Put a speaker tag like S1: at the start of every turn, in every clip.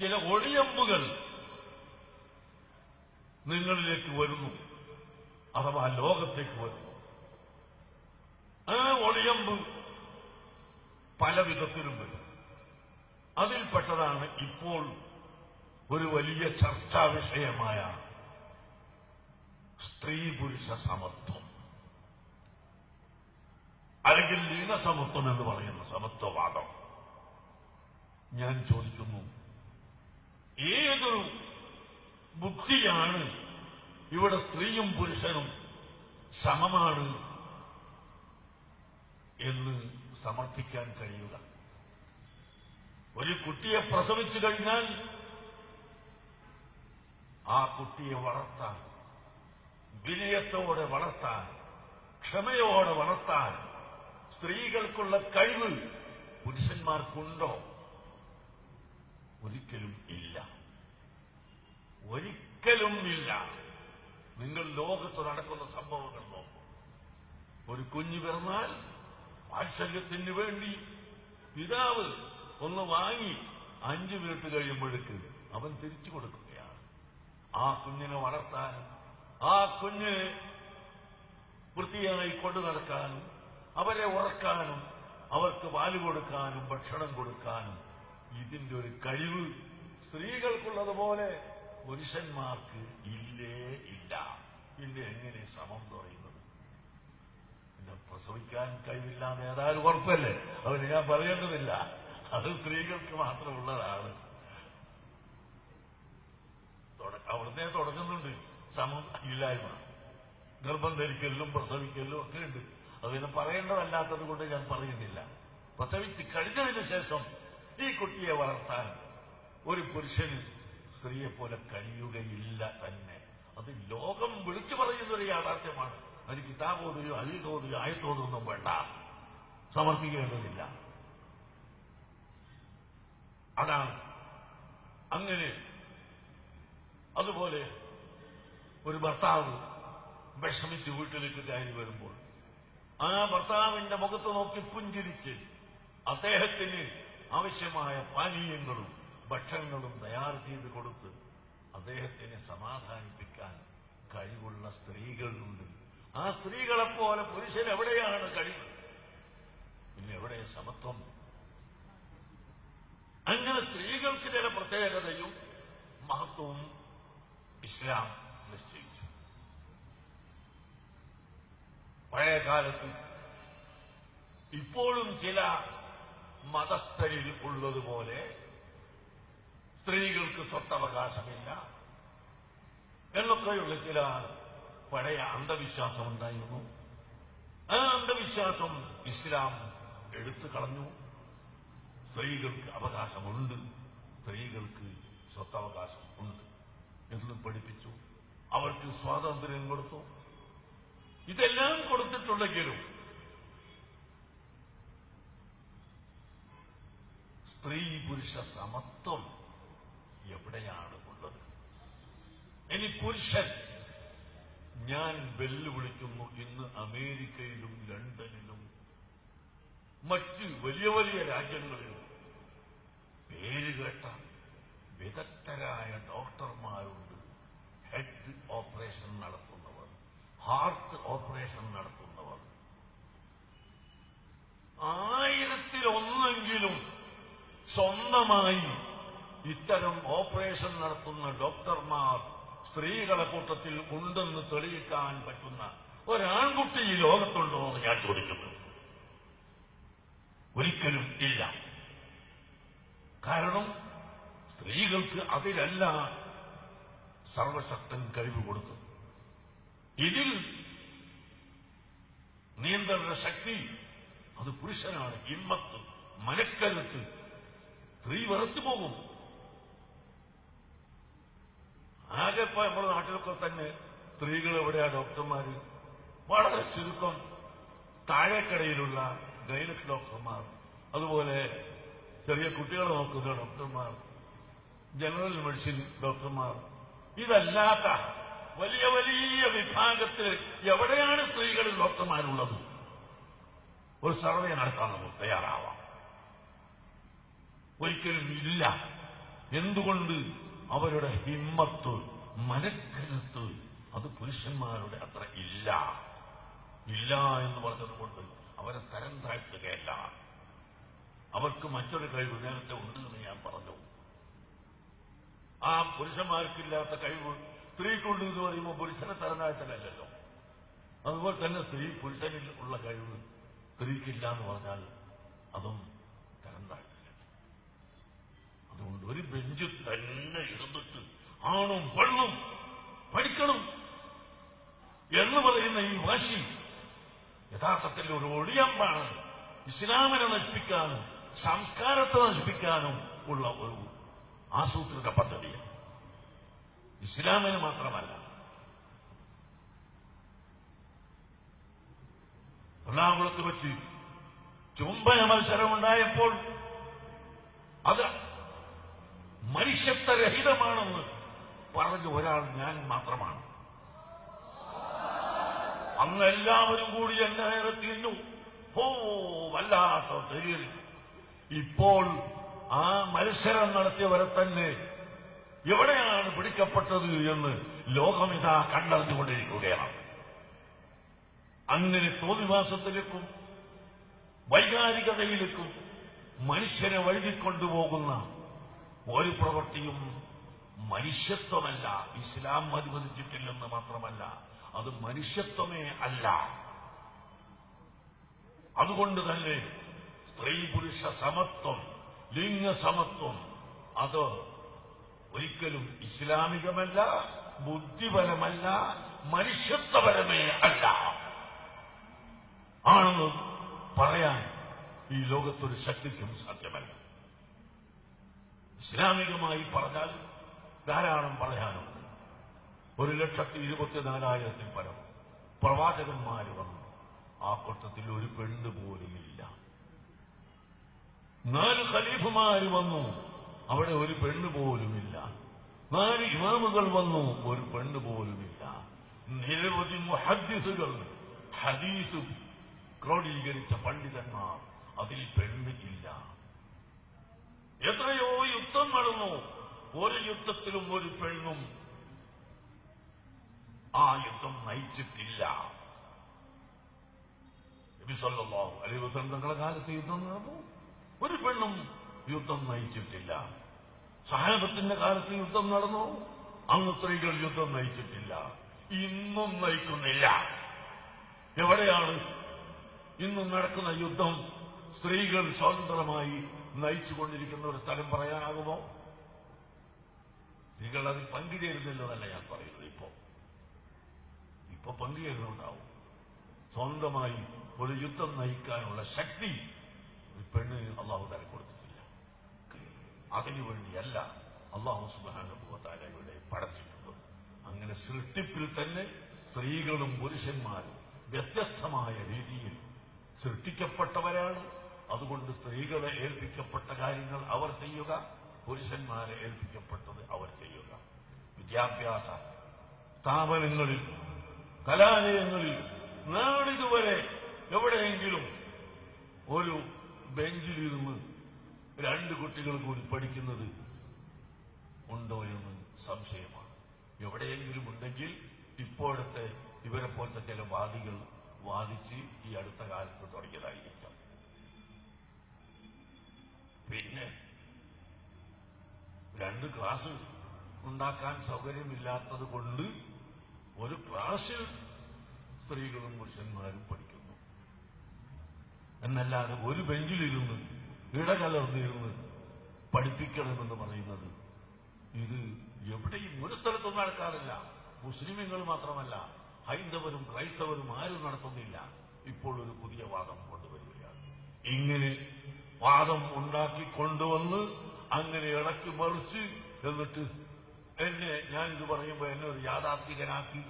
S1: ചില ഒളിയമ്പുകൾ നിങ്ങളിലേക്ക് വരുന്നു അഥവാ ലോകത്തേക്ക് വരുന്നു. ആ ഒളിയമ്പ് പല വിധത്തിലും വരും. അതിൽപ്പെട്ടതാണ് ഇപ്പോൾ ഒരു വലിയ ചർച്ചാ വിഷയമായ സ്ത്രീ പുരുഷ സമത്വം. അല്ലെങ്കിൽ ലിംഗസമത്വം എന്ന് പറയുന്ന സമത്വവാദം. ഞാൻ ചോദിക്കുന്നു ഏതൊരു ബുദ്ധിയാണ് ഇവിടെ സ്ത്രീയും പുരുഷനും സമമാണ് എന്ന് സമർത്ഥിക്കാൻ കഴിയുക. ഒരു കുട്ടിയെ പ്രസവിച്ചു കഴിഞ്ഞാൽ ആ കുട്ടിയെ വളർത്താൻ വിനയത്തോടെ വളർത്താൻ ക്ഷമയോടെ വളർത്താൻ സ്ത്രീകൾക്കുള്ള കഴിവ് പുരുഷന്മാർക്കുണ്ടോ? ഒരിക്കലും ഇല്ല. ഒരിക്കലും ഇല്ല. നിങ്ങൾ ലോകത്ത് നടക്കുന്ന സംഭവങ്ങൾ നോക്കും. ഒരു കുഞ്ഞു പിറന്നാൽ വാത്സല്യത്തിന് വേണ്ടി പിതാവ് ഒന്ന് വാങ്ങി അഞ്ചു മിനിറ്റ് കഴിയുമ്പോഴേക്ക് അവൻ തിരിച്ചു കൊടുക്കുകയാണ്. ആ കുഞ്ഞിനെ വളർത്താനും ആ കുഞ്ഞ് വൃത്തിയായി കൊണ്ടു നടക്കാനും അവരെ ഉറക്കാനും അവർക്ക് പാൽ കൊടുക്കാനും ഭക്ഷണം കൊടുക്കാനും ഇതിന്റെ ഒരു കഴിവ് സ്ത്രീകൾക്കുള്ളതുപോലെ പുരുഷന്മാർക്ക് ഇല്ലേ ഇല്ല. പിന്നെ എങ്ങനെ സമം പറയുന്നത്? പിന്നെ പ്രസവിക്കാൻ കഴിവില്ലാതെ ഏതായാലും ഉറപ്പല്ലേ? അവന് ഞാൻ പറയേണ്ടതില്ല. അത് സ്ത്രീകൾക്ക് മാത്രമുള്ളതാണ്. അവിടുന്ന് തുടങ്ങുന്നുണ്ട്. സമം ഇല്ലായ്മ. ഗർഭം ധരിക്കലിലും പ്രസവിക്കലിലും ഒക്കെ ഉണ്ട്. അത് പിന്നെ പറയേണ്ടതല്ലാത്തത് കൊണ്ട് ഞാൻ പറയുന്നില്ല. പ്രസവിച്ച് കഴിഞ്ഞതിന് ശേഷം ഈ കുട്ടിയെ വളർത്താൻ ഒരു പുരുഷന് സ്ത്രീയെ പോലെ കഴിയുകയില്ല തന്നെ. അത് ലോകം വിളിച്ചു പറയുന്ന ഒരു യാഥാർത്ഥ്യമാണ്. അതിന് കിതാബോധയോ അലിതോതയോ ആയത്തോതൊന്നും വേണ്ട. സമർപ്പിക്കേണ്ടതില്ല. അതാണ്. അങ്ങനെ അതുപോലെ ഒരു ഭർത്താവ് വിഷമിച്ച് വീട്ടിലേക്ക് കയറി വരുമ്പോൾ ആ ഭർത്താവിന്റെ മുഖത്ത് നോക്കി പുഞ്ചിരിച്ച് അദ്ദേഹത്തിന് ആവശ്യമായ പാനീയങ്ങളും ഭക്ഷണങ്ങളും തയ്യാർ ചെയ്ത് കൊടുത്ത് അദ്ദേഹത്തിനെ സമാധാനിപ്പിക്കാൻ കഴിവുള്ള സ്ത്രീകളുണ്ട്. ആ സ്ത്രീകളെപ്പോലെ പുരുഷൻ എവിടെയാണ് കഴിവ്? പിന്നെ എവിടെ സമത്വം? അങ്ങനെ സ്ത്രീകൾക്ക് ചില പ്രത്യേകതയും മഹത്വവും ഇസ്ലാം നിശ്ചയിച്ചു. പഴയ കാലത്ത് ഇപ്പോഴും ചില മതസ്ഥരിൽ ഉള്ളതുപോലെ സ്ത്രീകൾക്ക് സ്വത്തവകാശമില്ല എന്നൊക്കെയുള്ള ചില പഴയ അന്ധവിശ്വാസം ഉണ്ടായിരുന്നു ആ അന്ധവിശ്വാസം ഇസ്ലാം എടുത്തു കളഞ്ഞു. സ്ത്രീകൾക്ക് അവകാശമുണ്ട്. സ്ത്രീകൾക്ക് സ്വത്തവകാശം ഉണ്ട് എന്ന് പഠിപ്പിച്ചു. അവർക്ക് സ്വാതന്ത്ര്യം കൊടുത്തു. ഇതെല്ലാം കൊടുത്തിട്ടുണ്ടെങ്കിലും സ്ത്രീ പുരുഷ സമത്വം എവിടെയാണ് ഉള്ളത്? ഇനി പുരുഷൻ ഞാൻ വെല്ലുവിളിക്കുന്നു ഇന്ന് അമേരിക്കയിലും ലണ്ടനിലും മറ്റ് വലിയ വലിയ രാജ്യങ്ങളിലും. പേരുകേട്ട വിദഗ്ധരായ ഡോക്ടർമാരുണ്ട്. ഹെഡ് ഓപ്പറേഷൻ നടത്തുന്നവർ ഹാർട്ട് ഓപ്പറേഷൻ നടത്തുന്നവർ. ആയിരത്തിലൊന്നെങ്കിലും സ്വന്തമായി ഇത്തരം ഓപ്പറേഷൻ നടത്തുന്ന ഡോക്ടർമാർ സ്ത്രീകളെ കൂട്ടത്തിൽ ഉണ്ടെന്ന് തെളിയിക്കാൻ പറ്റുന്ന ഒരാൺകുട്ടി ഈ ലോകത്തുണ്ടോ എന്ന് ഞാൻ ചോദിക്കുന്നു. ഒരിക്കലും ഇല്ല. കാരണം സ്ത്രീകൾക്ക് അതിലല്ല സർവശക്തൻ കഴിവ് കൊടുത്തു. ഇതിൽ നിയന്ത്രണ ശക്തി അത് പുരുഷനാണ് ഹിമ്മത്ത് മനക്കരുത്ത് സ്ത്രീ വിറച്ചു പോകും. ആകെ ഇപ്പൊ നമ്മുടെ നാട്ടിലൊക്കെ തന്നെ സ്ത്രീകൾ എവിടെയാ ഡോക്ടർമാര്? വളരെ ചുരുക്കം താഴേക്കടയിലുള്ള ഗൈനക് ഡോക്ടർമാർ. അതുപോലെ ചെറിയ കുട്ടികളെ നോക്കുന്ന ഡോക്ടർമാർ ജനറൽ മെഡിസിൻ ഡോക്ടർമാർ. ഇതല്ലാത്ത വലിയ വലിയ വിഭാഗത്തിൽ എവിടെയാണ് സ്ത്രീകളിൽ ഡോക്ടർമാരുള്ളത്? ഒരു സർവേ നടത്താൻ നമുക്ക് തയ്യാറാവാം. ഒരിക്കലും ഇല്ല. എന്തുകൊണ്ട്? അവരുടെ ഹിമ്മത്ത് മനക്കരുത്ത് അത് പുരുഷന്മാരുടെ അത്ര ഇല്ല. ഇല്ല എന്ന് പറഞ്ഞത് കൊണ്ട് അവരെ തരം താഴ്ത്തുകയല്ല. അവർക്ക് മറ്റൊരു കഴിവ് നേരത്തെ ഉണ്ട് എന്ന് ഞാൻ പറഞ്ഞു. ആ പുരുഷന്മാർക്കില്ലാത്ത കഴിവ് സ്ത്രീക്കുണ്ട് എന്ന് പറയുമ്പോൾ പുരുഷനെ തരം താഴ്ത്തലല്ലോ അതുപോലെ തന്നെ സ്ത്രീ പുരുഷനിൽ ഉള്ള കഴിവ് സ്ത്രീക്കില്ല എന്ന് പറഞ്ഞാൽ അതും തരം അതുകൊണ്ട് ഒരു ബെഞ്ച് തന്നെ ഇരുന്നിട്ട് ആണും പെണ്ണും പഠിക്കണം എന്ന് പറയുന്ന ഈ വാശി യഥാർത്ഥത്തിൽ ഒരു ഒളിയമ്പാണ്. ഇസ്ലാമിനെ നശിപ്പിക്കാനും സംസ്കാരത്തെ നശിപ്പിക്കാനും ഉള്ള ഒരു ആസൂത്രിത പദ്ധതിയാണ്. ഇസ്ലാമിന് മാത്രമല്ല. എറണാകുളത്ത് വെച്ച് ചുംബന മത്സരമുണ്ടായപ്പോൾ അത് മനുഷ്യത്വരഹിതമാണെന്ന് പറഞ്ഞ ഒരാൾ ഞാൻ മാത്രമാണ്. അന്ന് എല്ലാവരും കൂടി എന്നെ നേരെ തിരിഞ്ഞു. ഓ വല്ലാത്ത തെരിയൽ ഇപ്പോൾ ആ മത്സരം നടത്തിയവരെ തന്നെ എവിടെയാണ് പിടിക്കപ്പെട്ടത് എന്ന് ലോകമിതാ കണ്ടറിഞ്ഞുകൊണ്ടിരിക്കുകയാണ്. അങ്ങനെ തോന്നിവാസത്തിലേക്കും വൈകാരികതയിലേക്കും മനുഷ്യനെ വഴുകിക്കൊണ്ടുപോകുന്ന ഒരു പ്രവൃത്തിയും മനുഷ്യത്വമല്ല. ഇസ്ലാം അനുവദിച്ചിട്ടില്ലെന്ന് മാത്രമല്ല അത് മനുഷ്യത്വമേ അല്ല. അതുകൊണ്ട് തന്നെ സ്ത്രീ പുരുഷ സമത്വം ലിംഗ സമത്വം അത് ഒരിക്കലും ഇസ്ലാമികമല്ല ബുദ്ധിപരമല്ല മനുഷ്യത്വപരമേ അല്ല. ആണെന്ന് പറയാൻ ഈ ലോകത്തൊരു ശക്തിക്കും സാധ്യമല്ല. ഇസ്ലാമികമായി പറഞ്ഞാൽ ധാരാളം പറയാനുണ്ട്. ഒരു ലക്ഷത്തി ഇരുപത്തിനാലായിരത്തിൽ പരം പ്രവാചകന്മാര് വന്നു. ആ കൂട്ടത്തിൽ ഒരു പെണ്ണ് പോലുമില്ല നാല് ഖലീഫുമാര് വന്നു. അവിടെ ഒരു പെണ്ണ് പോലുമില്ല നാല് ഇമാമുകൾ വന്നു. ഒരു പെണ്ണ് പോലുമില്ല നിരവധി മുഹദ്ദിസുകൾ ഹദീസ് ക്രോഡീകരിച്ച പണ്ഡിതന്മാർ അതിൽ പെണ്ണ് ഇല്ല. എത്രയോ യുദ്ധം നടന്നു ഒരു യുദ്ധത്തിലും ഒരു പെണ്ണും ആ യുദ്ധം നയിച്ചിട്ടില്ല. തങ്ങളുടെ കാലത്ത് യുദ്ധം നടന്നു. ഒരു പെണ്ണും യുദ്ധം നയിച്ചിട്ടില്ല. സഹാബത്തിന്റെ കാലത്ത് യുദ്ധം നടന്നു. അന്ന് സ്ത്രീകൾ യുദ്ധം നയിച്ചിട്ടില്ല. ഇന്നും നയിക്കുന്നില്ല. എവിടെയാണ് ഇന്നും നടക്കുന്ന യുദ്ധം? സ്ത്രീകൾ സ്വതന്ത്രമായി നയിച്ചുകൊണ്ടിരിക്കുന്ന ഒരു സ്ഥലം പറയാനാകുമോ? നിങ്ങൾ അതിൽ പങ്കുചേരുന്നില്ലെന്നല്ല ഞാൻ പറയുന്നത് ഇപ്പോ. ഇപ്പൊ പങ്കുചേരുന്നുണ്ടാവും സ്വന്തമായി ഒരു യുദ്ധം നയിക്കാനുള്ള ശക്തി പെണ്ണിന് അള്ളാഹു തല കൊടുത്തിട്ടില്ല. അതിനുവേണ്ടിയല്ല അള്ളാഹു സുബാനുഭവത്താര ഇവിടെ പടച്ചിട്ടുള്ളത് അങ്ങനെ സൃഷ്ടിപ്പിൽ തന്നെ സ്ത്രീകളും പുരുഷന്മാരും വ്യത്യസ്തമായ രീതിയിൽ സൃഷ്ടിക്കപ്പെട്ടവരാണ്. അതുകൊണ്ട് സ്ത്രീകളെ ഏൽപ്പിക്കപ്പെട്ട കാര്യങ്ങൾ അവർ ചെയ്യുക പുരുഷന്മാരെ ഏൽപ്പിക്കപ്പെട്ടത് അവർ ചെയ്യുക. വിദ്യാഭ്യാസ സ്ഥാപനങ്ങളിൽ കലാലയങ്ങളിൽ നാളിതുവരെ എവിടെയെങ്കിലും ഒരു ബെഞ്ചിലിരുന്ന് രണ്ട് കുട്ടികൾ കൂടി പഠിക്കുന്നത് ഉണ്ടോ എന്ന് സംശയമാണ്. എവിടെയെങ്കിലും ഉണ്ടെങ്കിൽ ഇപ്പോഴത്തെ ഇവരെ പോലത്തെ ചില വാദികൾ വാദിച്ച് ഈ അടുത്ത കാലത്ത് തുടങ്ങിയതായിരിക്കാം. പിന്നെ രണ്ട് ക്ലാസ് ഉണ്ടാക്കാൻ സൗകര്യമില്ലാത്തത് കൊണ്ട് ഒരു ക്ലാസ് സ്ത്രീകളും പുരുഷന്മാരും പഠിക്കുന്നു. എന്നല്ലാതെ ഒരു ബെഞ്ചിലിരുന്ന് ഇടകലർന്നിരുന്ന് പഠിപ്പിക്കണമെന്ന് പറയുന്നത് ഇത് എവിടെയും ഒരു സ്ഥലത്തും നടക്കാറില്ല. മുസ്ലിമുകൾ മാത്രമല്ല ഹൈന്ദവരും ക്രൈസ്തവരും ആരും നടത്തുന്നില്ല. ഇപ്പോൾ ഒരു പുതിയ വാദം കൊണ്ടുവരികയാണ്. ഇങ്ങനെ വാദം ഉണ്ടാക്കി കൊണ്ടുവന്ന് അങ്ങനെ ഇളക്കി മറിച്ച് എന്നിട്ട് എന്നെ ഞാൻ ഇത് പറയുമ്പോൾ എന്നെ ഒരു യാഥാർത്ഥികനാക്കി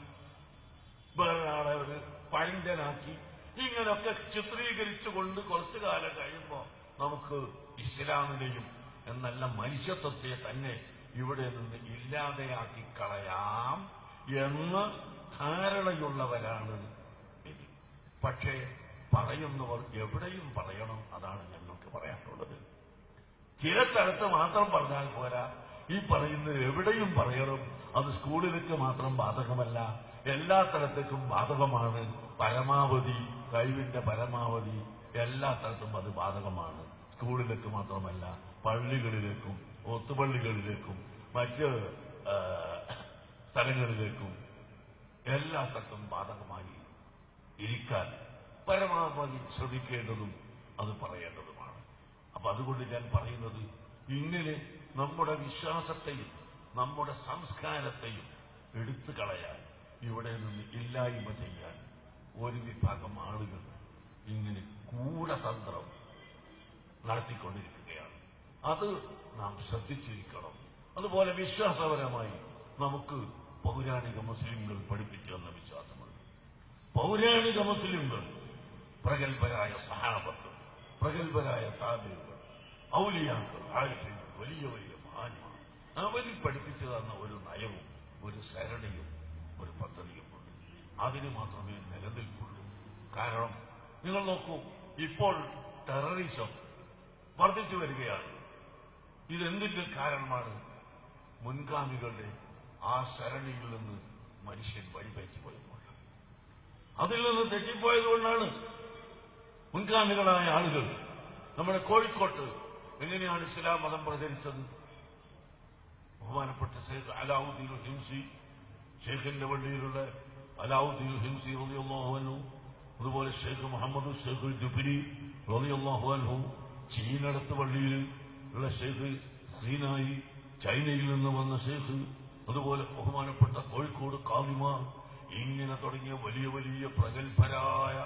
S1: വേറൊരാളെ ഒരു പഴഞ്ചനാക്കി ഇങ്ങനൊക്കെ ചിത്രീകരിച്ചുകൊണ്ട് കുറച്ചു കാലം കഴിയുമ്പോൾ നമുക്ക് ഇസ്ലാമിനെയും എന്നല്ല മനുഷ്യത്വത്തെ തന്നെ ഇവിടെ നിന്ന് ഇല്ലാതെയാക്കി കളയാം എന്ന് ധാരണയുള്ളവരാണ് പക്ഷേ പറയുന്നവർ എവിടെയും പറയണം അതാണ് പറയാനുള്ളത് ചില സ്ഥലത്ത് മാത്രം പറഞ്ഞാൽ പോരാ. ഈ പറയുന്നത് എവിടെയും പറയണം. അത് സ്കൂളിലേക്ക് മാത്രം ബാധകമല്ല. എല്ലാ സ്ഥലത്തേക്കും ബാധകമാണ്. പരമാവധി കഴിവിന്റെ പരമാവധി എല്ലാ സ്ഥലത്തും അത് ബാധകമാണ്. സ്കൂളിലേക്ക് മാത്രമല്ല പള്ളികളിലേക്കും ഒത്തുപള്ളികളിലേക്കും മറ്റ് സ്ഥലങ്ങളിലേക്കും എല്ലാ സ്ഥലത്തും ബാധകമായി ഇരിക്കാൻ പരമാവധി ശ്രദ്ധിക്കേണ്ടതും അത് പറയേണ്ടതുമാണ്. അപ്പൊ അതുകൊണ്ട് ഞാൻ പറയുന്നത് ഇങ്ങനെ നമ്മുടെ വിശ്വാസത്തെയും നമ്മുടെ സംസ്കാരത്തെയും എടുത്തു കളയാൻ ഇവിടെ നിന്ന് ഇല്ലായ്മ ചെയ്യാൻ ഒരു വിഭാഗം ആളുകൾ ഇങ്ങനെ കൂടതന്ത്രം നടത്തിക്കൊണ്ടിരിക്കുകയാണ്. അത് നാം ശ്രദ്ധിച്ചിരിക്കണം. അതുപോലെ വിശ്വാസപരമായി നമുക്ക് പൗരാണിക മുസ്ലിങ്ങൾ പഠിപ്പിച്ചു തന്ന വിശ്വാസമുണ്ട് പൗരാണിക മുസ്ലിങ്ങൾ പ്രഗത്ഭരായ സഹാബത്ത് പ്രഗത്ഭരായ താബികൾ ഔലിയാക്കൾ ആരിഫ്യങ്ങൾ വലിയ വലിയ മഹാന്മാർ. അവരിൽ പഠിപ്പിച്ചു തന്ന ഒരു നയവും ഒരു സരണിയും ഒരു പദ്ധതിയും ഉണ്ട്. അതിന് മാത്രമേ നിലനിൽപ്പുള്ളൂ. കാരണം നിങ്ങൾ നോക്കൂ ഇപ്പോൾ ടെററിസം വർദ്ധിച്ചു വരികയാണ്. ഇതെന്തിന്റെ കാരണമാണ്? മുൻഗാമികളുടെ ആ സരണിയിൽ നിന്ന് മനുഷ്യൻ പോയതുകൊണ്ട് അതിൽ നിന്ന് തെറ്റിപ്പോയതുകൊണ്ടാണ് മുൻഗാമികളായ ആളുകൾ നമ്മുടെ കോഴിക്കോട്ട് എങ്ങനെയാണ് ഇസ്ലാം മതം പ്രചരിച്ചത്? ബഹുമാനപ്പെട്ട ഷെയ്ഖ് അലാവുദ്ദീൻ ഹിംസി ഷെയ്ഖിന്റെ വള്ളിയിലുള്ള അലാവുദ്ദീൻ ഹിംസി അൻഹു അതുപോലെ ഷെയ്ഖ് മുഹമ്മദ് ഷെയ്ഖ് ജുബിരി റളിയല്ലാഹു അൻഹു ചീനടത്ത് വള്ളിയിൽ ഉള്ള ഷെയ്ഖ് സീനായി ചൈനയിൽ നിന്ന് വന്ന ഷെയ്ഖ് അതുപോലെ ബഹുമാനപ്പെട്ട കോഴിക്കോട് കാവിമാർ ഇങ്ങനെ തുടങ്ങിയ വലിയ വലിയ പ്രഗത്ഭരായ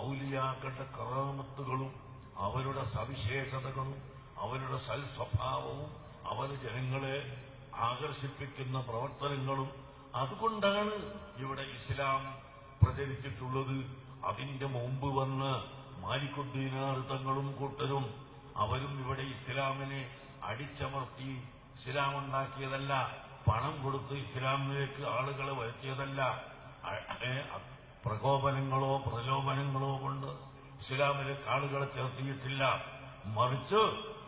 S1: ഔലിയാക്കളുടെ കറാമത്തുകളും അവരുടെ സവിശേഷതകളും അവരുടെ സൽ സ്വഭാവവും അവർ ജനങ്ങളെ ആകർഷിപ്പിക്കുന്ന പ്രവർത്തനങ്ങളും അതുകൊണ്ടാണ് ഇവിടെ ഇസ്ലാം പ്രചരിച്ചിട്ടുള്ളത്. അതിന്റെ മുമ്പ് വന്ന് മാലിക്കുദ്ദീനാർ തങ്ങളും കൂട്ടരും അവരും ഇവിടെ ഇസ്ലാമിനെ അടിച്ചമർത്തി ഇസ്ലാം ഉണ്ടാക്കിയതല്ല പണം കൊടുത്ത് ഇസ്ലാമിലേക്ക് ആളുകളെ വരുത്തിയതല്ല. പ്രകോപനങ്ങളോ പ്രലോഭനങ്ങളോ കൊണ്ട് ഇസ്ലാമിലേക്ക് ആളുകളെ ചേർത്തിയിട്ടില്ല മറിച്ച്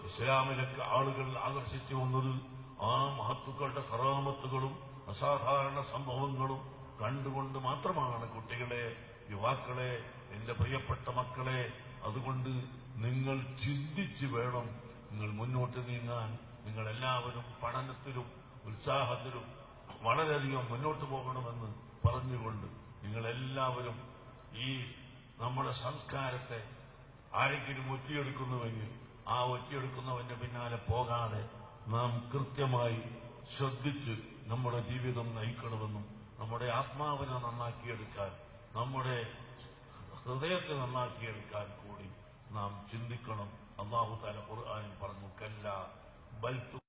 S1: ഇസ്ലാമിലേക്ക് ആളുകൾ ആകർഷിച്ചു വന്നത് ആ മഹത്തുക്കളുടെ കറാമത്തുകളും അസാധാരണ സംഭവങ്ങളും കണ്ടുകൊണ്ട് മാത്രമാണ് കുട്ടികളെ യുവാക്കളെ എന്റെ പ്രിയപ്പെട്ട മക്കളെ. അതുകൊണ്ട് നിങ്ങൾ ചിന്തിച്ചു വേണം നിങ്ങൾ മുന്നോട്ട് നീങ്ങാൻ. നിങ്ങൾ എല്ലാവരും പഠനത്തിലും ഉത്സാഹത്തിലും വളരെയധികം മുന്നോട്ട് പോകണമെന്ന് പറഞ്ഞുകൊണ്ട് എല്ലാവരും ഈ നമ്മുടെ സംസ്കാരത്തെ ആരെങ്കിലും ഒറ്റിയെടുക്കുന്നുവെങ്കിൽ ആ ഒറ്റിയെടുക്കുന്നവന്റെ പിന്നാലെ പോകാതെ നാം കൃത്യമായി ശ്രദ്ധിച്ച് നമ്മുടെ ജീവിതം നയിക്കണമെന്നും നമ്മുടെ ആത്മാവിനെ നന്നാക്കിയെടുക്കാൻ നമ്മുടെ ഹൃദയത്തെ നന്നാക്കിയെടുക്കാൻ കൂടി നാം ചിന്തിക്കണം. അള്ളാഹു താല ഖുർആാനിൽ പറഞ്ഞു കല്ല ബൽത്തു